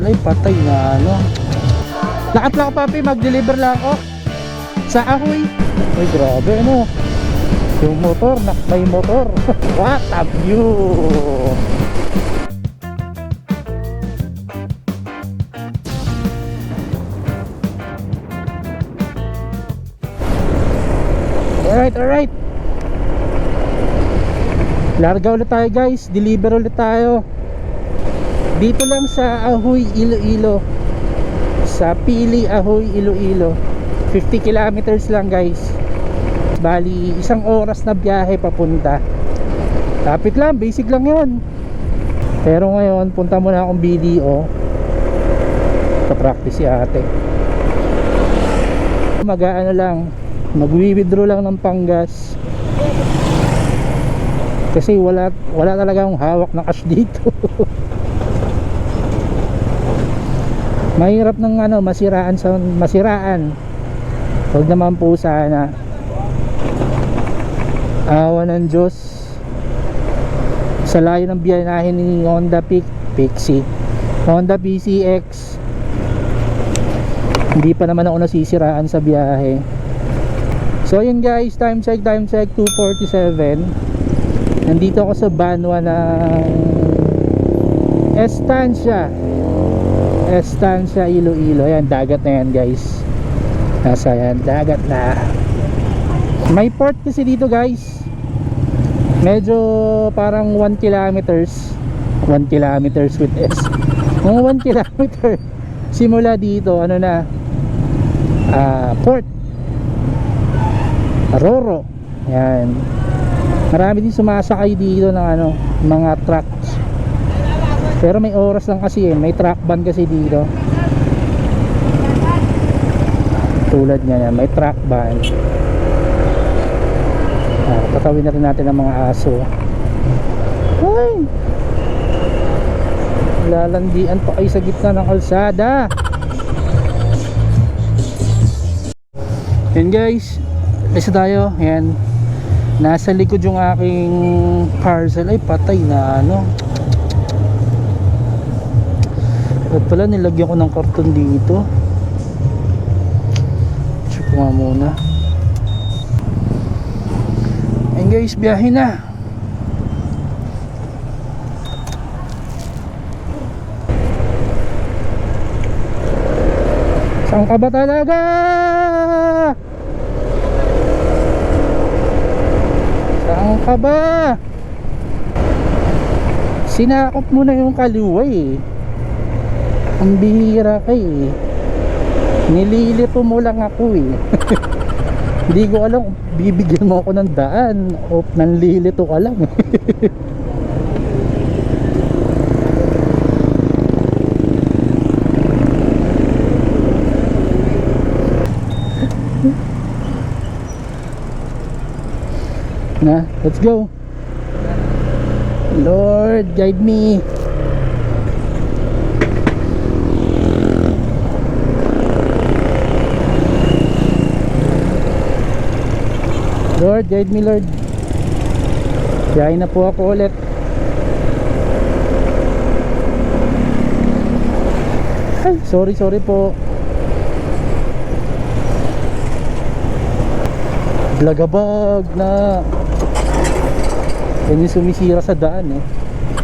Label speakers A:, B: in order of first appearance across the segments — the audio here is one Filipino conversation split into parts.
A: Ay, patay na ano. Lakat lang papi. Mag-deliver lang ako. Sa ahoy. Ay, grabe ano. Yung motor, nak may motor. What a view! Alright, alright. Larga ulit tayo guys. Deliver ulit tayo. Dito lang sa Ahoy, Iloilo. Sa Pili, Ahoy, Iloilo. 50 kilometers lang guys. Bali, isang oras na biyahe papunta. Tapit lang, basic lang yon. Pero ngayon, punta muna akong BDO. Pa-practice si ate. Mag-ano lang, mag-withdraw lang ng panggas. Kasi wala wala talaga akong hawak na cash dito. Mahirap ng ano, masiraan sa masiraan. Huwag naman po sana. Awa ng Diyos. Sa layo ng biyanahin ni Honda Pic, Pixie. Honda PCX. Hindi pa naman ako nasisiraan sa biyahe. So yun guys, time check, time check 247. Nandito ako sa Banwa ng Estancia. Estancia Iloilo. Ayan, dagat na yan guys. Nasa yan, dagat na. May port kasi dito guys. Medyo parang 1 kilometers. 1 kilometers with S. Mga 1 kilometer simula dito, ano na, ah, port. Roro. Yan. Marami din sumasakay dito ng ano, mga trucks. Pero may oras lang kasi eh, may truck ban kasi dito. Tulad niya may truck ban. Ah, tatawin na rin natin ang mga aso. Ay! Lalandian pa kayo sa gitna ng kalsada. Yan guys, isa tayo. Yan. Nasa likod yung aking parcel. Ay, patay na ano. At pala, nilagyan ko ng karton dito. Check nga muna. Yan guys, biyahe na. Saan ka ba talaga? Saan ka ba? Sinakop mo na yung kaliwa eh. Ang bihira ka eh. Nililito mo lang ako eh. Hindi ko alam bibigyan mo ako ng daan o nanlilito ka lang. na, let's go. Lord, guide me. Lord, guide me Lord. Biyahe na po ako ulit. Ay, sorry, sorry po. Blagabag na. Yan yung sumisira sa daan eh.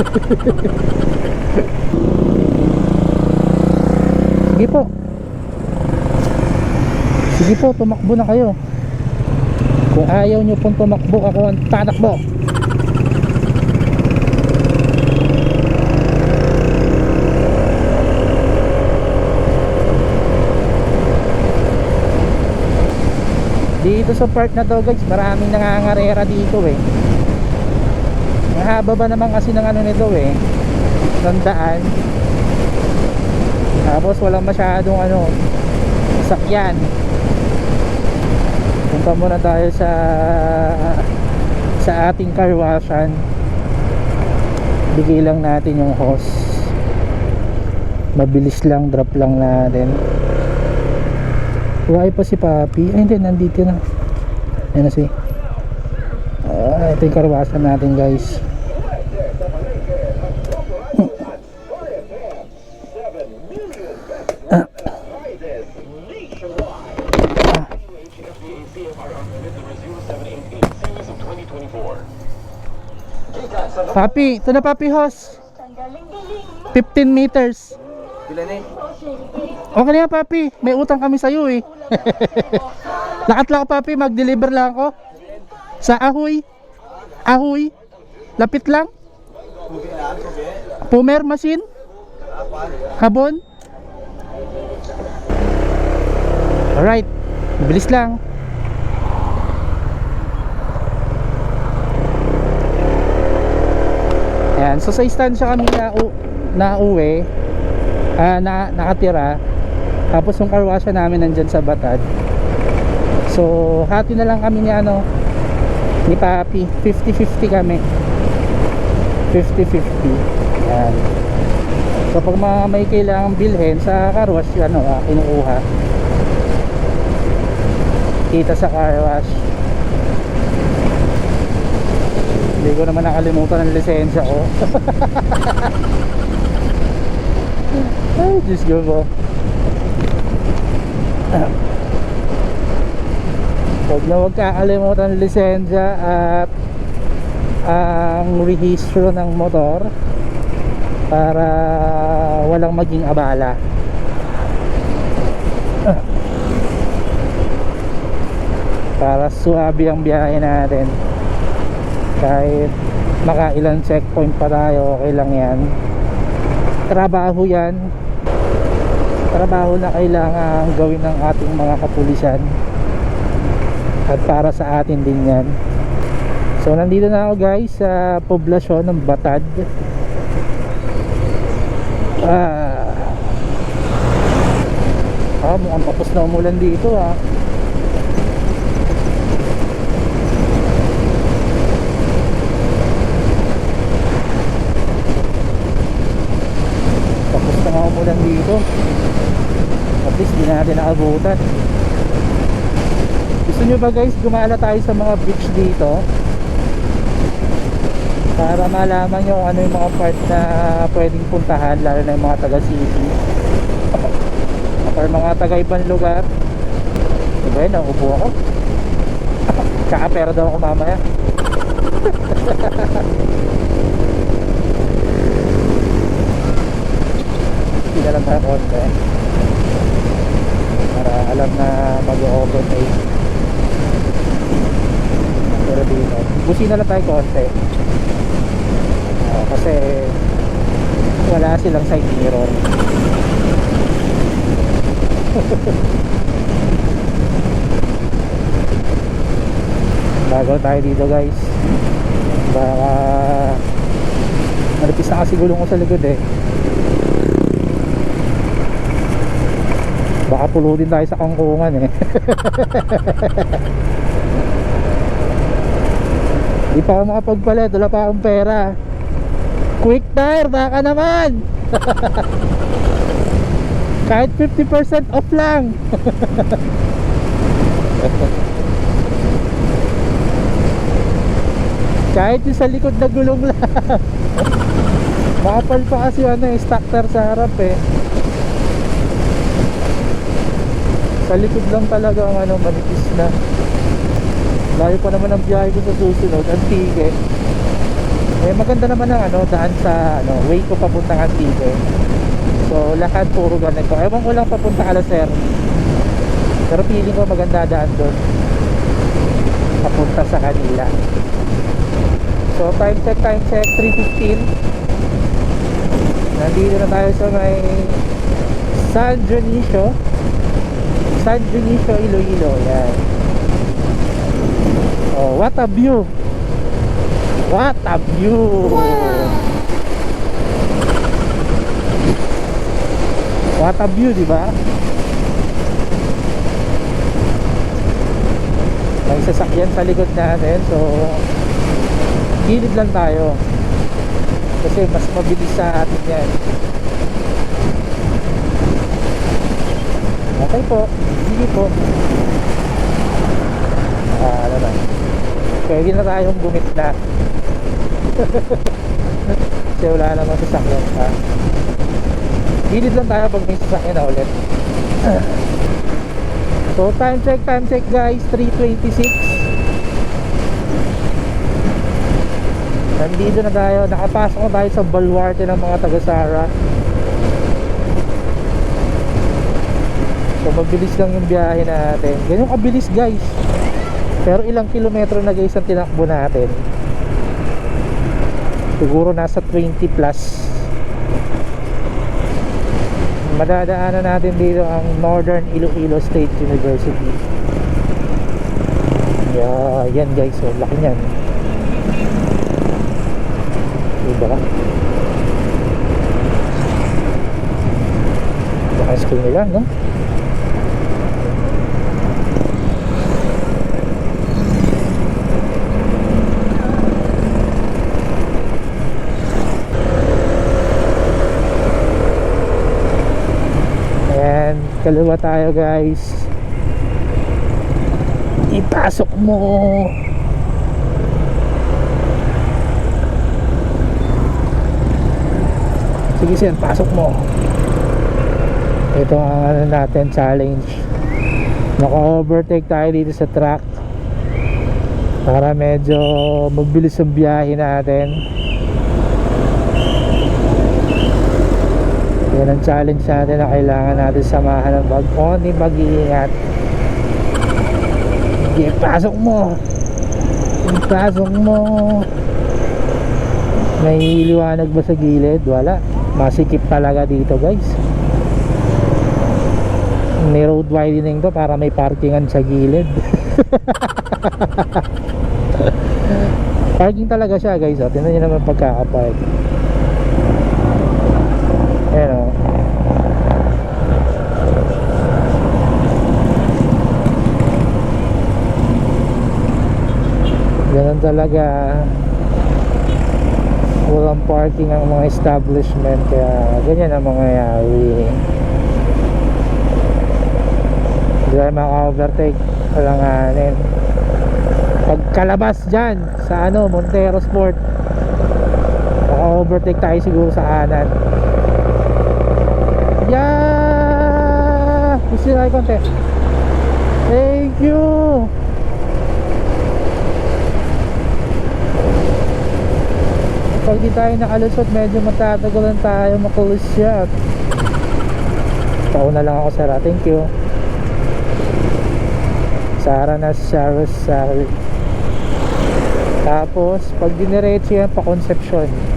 A: Sige po. Sige po, tumakbo na kayo. Kung ayaw nyo pong tumakbo, ako ang tatakbo. Dito sa park na to guys, maraming nangangarera dito eh. Mahaba ba naman kasi ng ano nito eh, ng daan. Tapos walang masyadong ano, sakyan. Punta muna tayo sa sa ating car washan. Bigay lang natin yung hose. Mabilis lang, drop lang natin. Buhay pa si Papi. Ay hindi, nandito na. Ayan na si. Ah, ito yung car washan natin guys. Papi, ito na Papi Hos. 15 meters.
B: Pila na eh.
A: Okay na yan, Papi. May utang kami sa'yo eh. Lakat lang Papi. Mag-deliver lang ako. Sa Ahoy. Ahoy. Lapit lang. Pumer machine. Habon. Alright. Bilis lang. Ayan. So sa istansya kami na, na uwi. ah, na, nakatira. Tapos yung karwasya namin nandyan sa Batad. So, hati na lang kami ni ano, ni Papi. 50-50 kami. 50-50. Yan. So, pag mga may kailangang bilhin sa car wash, ano, ah, kinukuha. Kita sa car Hindi ko naman nakalimutan ng lisensya ko. Ay, Diyos ko po. Huwag na huwag kakalimutan ng lisensya at ang rehistro ng motor para walang maging abala. Para suabi ang biyahe natin. Kahit makailan checkpoint pa tayo, okay lang yan. Trabaho yan. Trabaho na kailangan gawin ng ating mga kapulisan. At para sa atin din yan. So nandito na ako guys sa poblasyon ng Batad. Ah. Ah mukhang tapos na umulan dito ah tapos na nga dito at least di natin naabutan. Gusto nyo ba guys gumala tayo sa mga beach dito? Para malaman nyo ano yung mga part na pwedeng puntahan lalo na yung mga taga city or mga taga ibang lugar. Diba yun naubo ako? Tsaka pera daw ako mamaya na lang tayo konti. Para alam na mag-overtake pero dito busi na lang tayo konti. Ah, kasi wala silang side mirror. Bago tayo dito guys. Baka malipis na kasi gulong ko sa likod eh baka pulutin tayo sa kangkungan eh. Di pa ako makapagpalit. Wala pa akong pera. Quick tire baka naman. Kahit 50% off lang. Kahit yung sa likod na gulong lang. Makapal pa kasi ano eh stock tire sa harap eh sa likod lang talaga ang ano manipis na. Layo pa naman ang biyahe ko sa susunod Antique eh maganda naman ang ano daan sa ano way ko papuntang Antique so lahat puro ganito. Ewan ko lang papunta Alaser pero feeling ko maganda daan doon. Papunta sa kanila. So time check time check 3.15 nandito na tayo sa may San Dionisio San Dionisio Iloilo yan. Oh what a view. What a view. What a view di ba? May sasakyan sa likod natin so gilid lang tayo. Kasi mas mabilis sa atin yan okay po. Sige po. Ah ano na. Pwede na tayong bumit na. Kasi wala naman sasakyan pa. Gilid lang tayo pag may sasakyan na ulit. So time check, time check guys, 3.26 Nandito na tayo, nakapasok na tayo sa baluarte ng mga taga-Sara mabilis lang yung biyahe natin. Ganyan kabilis guys. Pero ilang kilometro na guys ang tinakbo natin. Siguro nasa 20 plus. Madadaanan natin dito ang Northern Iloilo State University. Yeah, yan guys. So laki nyan diba? Laki school nila no Kaliwa tayo guys. Ipasok mo. Sige sir, pasok mo. Ito ang ano natin challenge. Naka-overtake tayo dito sa track. Para medyo mabilis ang biyahe natin. Yan ang challenge natin na kailangan natin samahan ng bag. Only mag-iingat. Sige, pasok mo. Pasok mo. May liwanag ba sa gilid? Wala. Masikip talaga dito guys. May road widening to para may parkingan sa gilid. Parking talaga siya guys. Oh. Tingnan nyo naman pagkakapark Ayan o. Ganun talaga. Walang parking ang mga establishment kaya ganyan ang mangyayari. Hindi tayo maka-overtake. Alanganin. Pagkalabas dyan sa ano, Montero Sport. Maka-overtake tayo siguro sa anan. Yeah! Gusto konti. Thank you! Pag di tayo nakalusot, medyo matatagalan tayo makalusyat. Pauna lang ako, Sarah. Thank you. Sara na Sarah Sari. Tapos, pag diniretso yan pa Concepcion.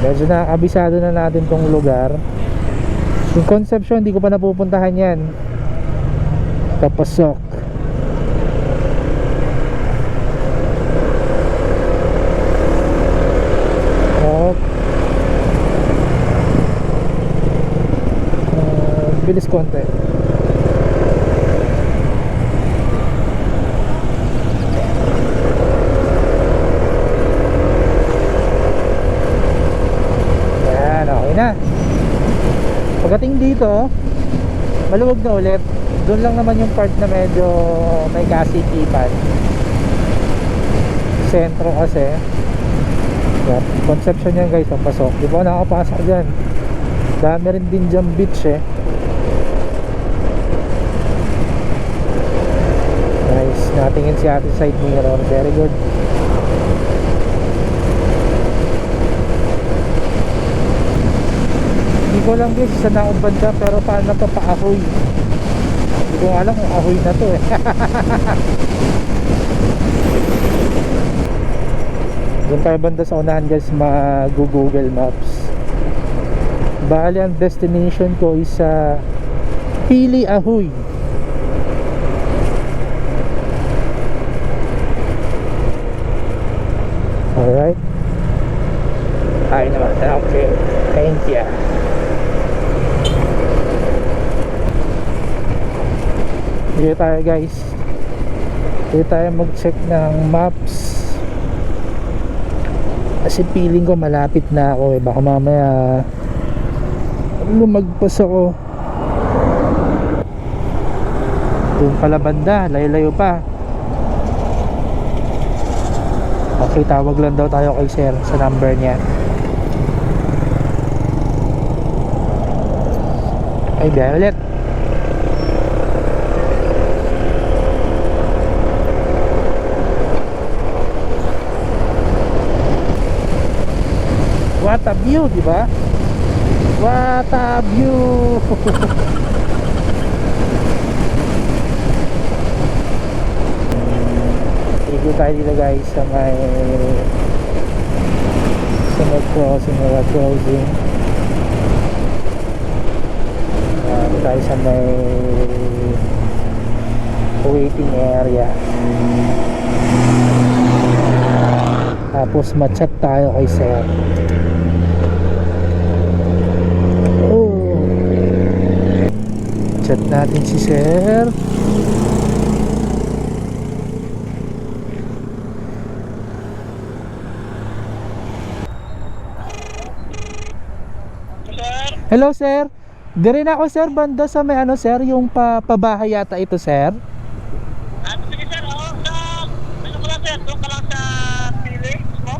A: Medyo nakakabisado na natin tong lugar. Yung Concepcion, hindi ko pa napupuntahan yan. Papasok. Op. Ah, bilis konti. Yan, okay na. Pagdating dito, maluwag na ulit. Doon lang naman yung part na medyo may kasikipan. Sentro kasi. Yan, Conception yan guys, ang pasok. Di ba nakapasok dyan? Dami rin din dyan beach eh. Nice. Natingin si ate side mirror. Very good. Ko alam guys, saan ako banda pero paano to pa-ahoy. Hindi ko alam kung ahoy na to eh. Doon tayo banda sa unahan guys mag-google maps. Bali ang destination ko is sa Pili Ahoy. Alright. Ay naman. Okay. Thank you. Dito tayo guys. Dito tayo mag-check ng maps. Kasi feeling ko malapit na ako eh. Baka mamaya lumagpas ako. Doon pala banda. Layo-layo pa. Okay, tawag lang daw tayo kay sir sa number niya. Ay, biyahe. What a view, di ba? What a view! Igo tayo dito guys sa may sa may crossing na crossing. Ayan, tayo sa may waiting area. Tapos matchat tayo kay sir. Chat natin si sir. Hello sir. Dire na ako sir banda sa may ano sir yung pa pabahay yata ito sir.
B: ano sige sir, oh, sa, ano lang sir, doon ka lang sa Philips mo?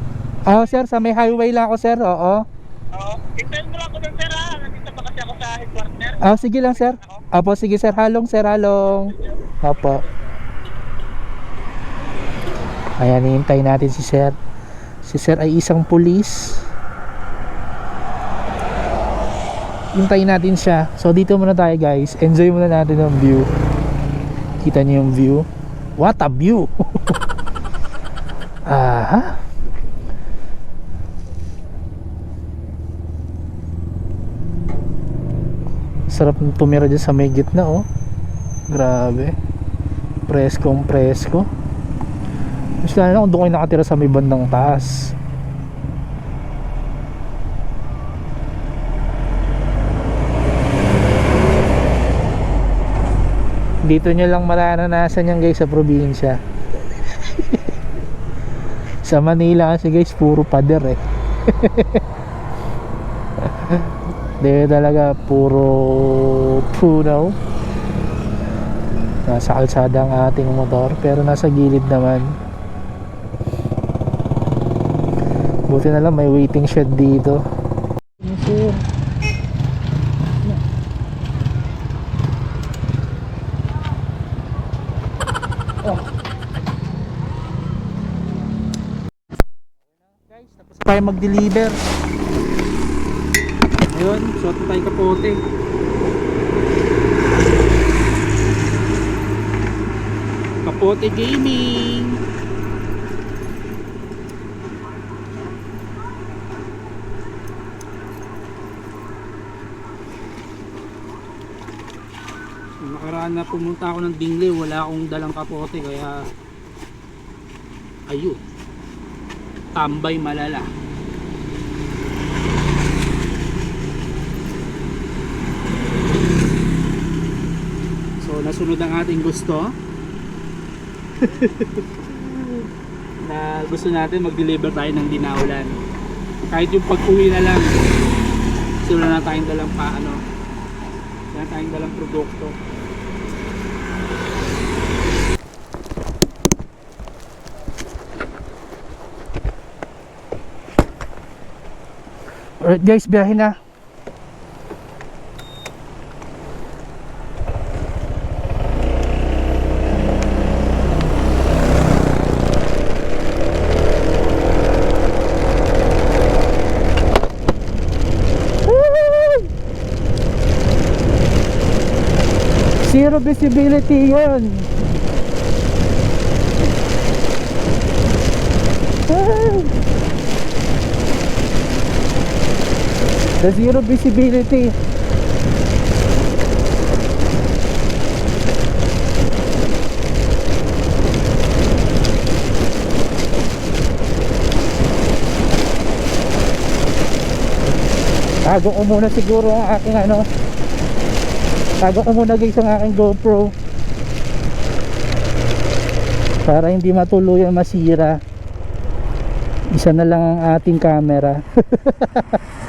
A: Ah sir sa may highway lang ako sir. Oo.
B: Oo, hintayin mo lang ako sir ha, nandito pa kasi ako sa headquarter.
A: Ah sige lang sir. Apo sige sir halong sir halong. Apo. Ayan hihintay natin si sir. Si sir ay isang pulis. Hintayin natin siya. So dito muna tayo guys. Enjoy muna natin ang view. Kita niyo yung view. What a view! Aha. Sarap tumira dyan sa may gitna oh. Grabe. Preskong presko. Mas lalo na kung doon kayo nakatira sa may bandang taas. Dito nyo lang mararanasan yan guys sa probinsya. sa Manila kasi guys puro pader eh. Dito talaga puro puno. Nasa kalsada ang ating motor pero nasa gilid naman. Buti na lang may waiting shed dito. Sir. Guys, tapos tayo mag-deliver. Ayun, suot na tayo kapote. Kapote Gaming.
C: Nakaraan na pumunta ako ng Dingle, wala akong dalang kapote kaya ayun. Tambay malala. So nasunod ang ating gusto. na gusto natin mag-deliver tayo ng dinaulan. Kahit yung pag-uwi na lang. Kasi wala na tayong dalang pa ano. Wala na tayong dalang produkto.
A: Alright guys, biyahe na. Zero visibility yun. Ah! The zero visibility. Tago ko muna siguro ang aking ano. Tago ko muna guys ang aking GoPro. Para hindi matuluyan masira. Isa na lang ang ating camera.